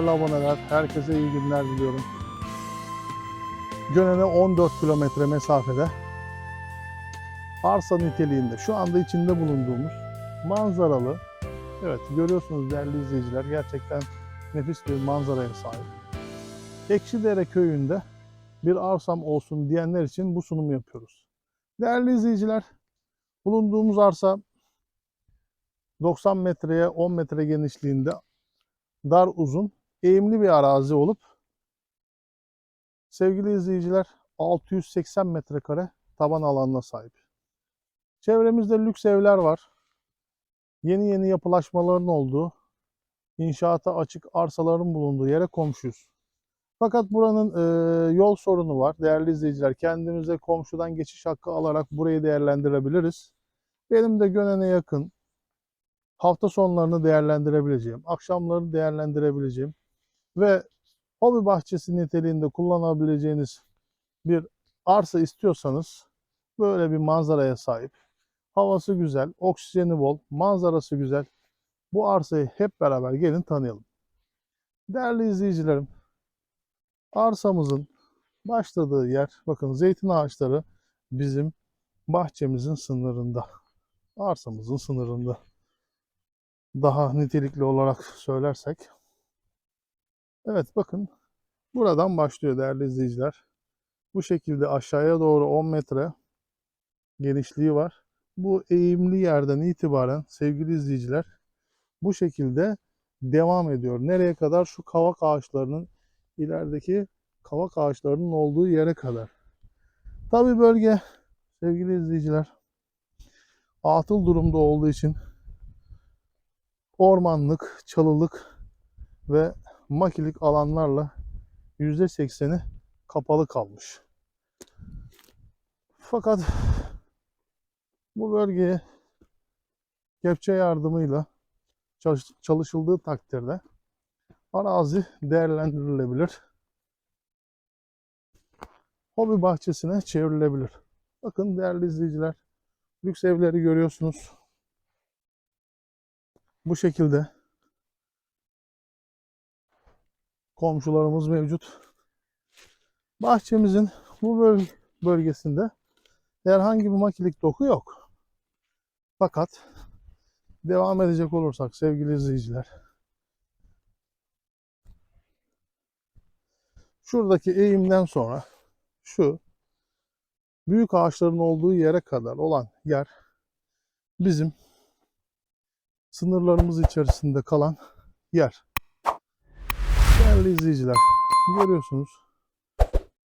merhabalar. Herkese iyi günler diliyorum. Gönen'e 14 kilometre mesafede arsa niteliğinde şu anda içinde bulunduğumuz manzaralı evet görüyorsunuz değerli izleyiciler gerçekten nefis bir manzaraya sahip. Ekşidere köyünde bir arsam olsun diyenler için bu sunumu yapıyoruz. Değerli izleyiciler bulunduğumuz arsa 90 metreye 10 metre genişliğinde dar uzun, eğimli bir arazi olup sevgili izleyiciler 680 metrekare taban alanına sahip. Çevremizde lüks evler var. Yeni yeni yapılaşmaların olduğu, inşaata açık arsaların bulunduğu yere komşuyuz. Fakat buranın e, yol sorunu var değerli izleyiciler. Kendimize komşudan geçiş hakkı alarak burayı değerlendirebiliriz. Benim de Gönen'e yakın hafta sonlarını değerlendirebileceğim, akşamları değerlendirebileceğim ve hobi bahçesi niteliğinde kullanabileceğiniz bir arsa istiyorsanız böyle bir manzaraya sahip, havası güzel, oksijeni bol, manzarası güzel. Bu arsayı hep beraber gelin tanıyalım. Değerli izleyicilerim, arsamızın başladığı yer, bakın zeytin ağaçları bizim bahçemizin sınırında. Arsamızın sınırında daha nitelikli olarak söylersek. Evet bakın buradan başlıyor değerli izleyiciler. Bu şekilde aşağıya doğru 10 metre genişliği var. Bu eğimli yerden itibaren sevgili izleyiciler bu şekilde devam ediyor. Nereye kadar? Şu kavak ağaçlarının ilerideki kavak ağaçlarının olduğu yere kadar. Tabi bölge sevgili izleyiciler atıl durumda olduğu için ormanlık, çalılık ve makilik alanlarla %80'i kapalı kalmış. Fakat bu bölgeye kepçe yardımıyla çalış- çalışıldığı takdirde arazi değerlendirilebilir. Hobi bahçesine çevrilebilir. Bakın değerli izleyiciler, lüks evleri görüyorsunuz. Bu şekilde komşularımız mevcut. Bahçemizin bu böl- bölgesinde herhangi bir makilik doku yok. Fakat devam edecek olursak sevgili izleyiciler. Şuradaki eğimden sonra şu büyük ağaçların olduğu yere kadar olan yer bizim sınırlarımız içerisinde kalan yer. Değerli izleyiciler, görüyorsunuz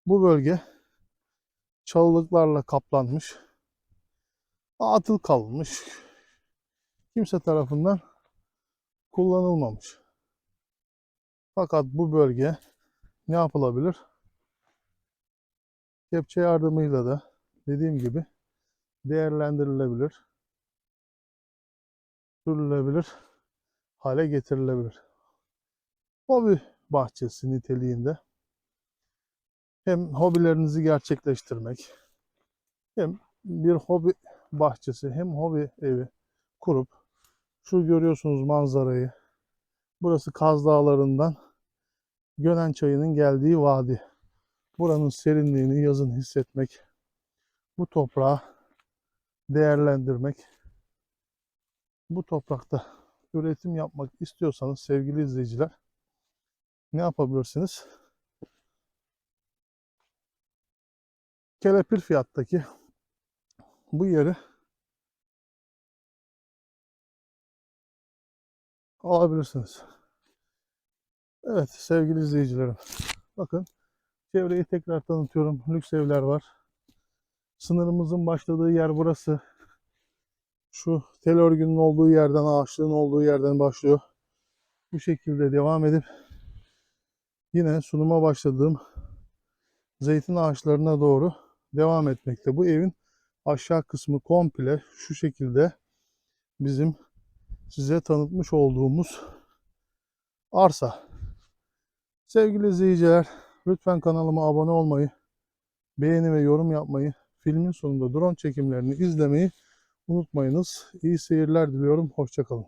bu bölge çalılıklarla kaplanmış, atıl kalmış, kimse tarafından kullanılmamış. Fakat bu bölge ne yapılabilir? Kepçe yardımıyla da dediğim gibi değerlendirilebilir sürülebilir hale getirilebilir. Hobi bahçesi niteliğinde hem hobilerinizi gerçekleştirmek hem bir hobi bahçesi hem hobi evi kurup şu görüyorsunuz manzarayı. Burası Kaz Dağları'ndan Gönen Çayı'nın geldiği vadi. Buranın serinliğini yazın hissetmek, bu toprağı değerlendirmek bu toprakta üretim yapmak istiyorsanız sevgili izleyiciler ne yapabilirsiniz? Kelepir fiyattaki bu yeri alabilirsiniz. Evet sevgili izleyicilerim. Bakın çevreyi tekrar tanıtıyorum. Lüks evler var. Sınırımızın başladığı yer burası şu tel örgünün olduğu yerden, ağaçlığın olduğu yerden başlıyor. Bu şekilde devam edip yine sunuma başladığım zeytin ağaçlarına doğru devam etmekte. Bu evin aşağı kısmı komple şu şekilde bizim size tanıtmış olduğumuz arsa. Sevgili izleyiciler, lütfen kanalıma abone olmayı, beğeni ve yorum yapmayı, filmin sonunda drone çekimlerini izlemeyi unutmayınız. İyi seyirler diliyorum. Hoşçakalın.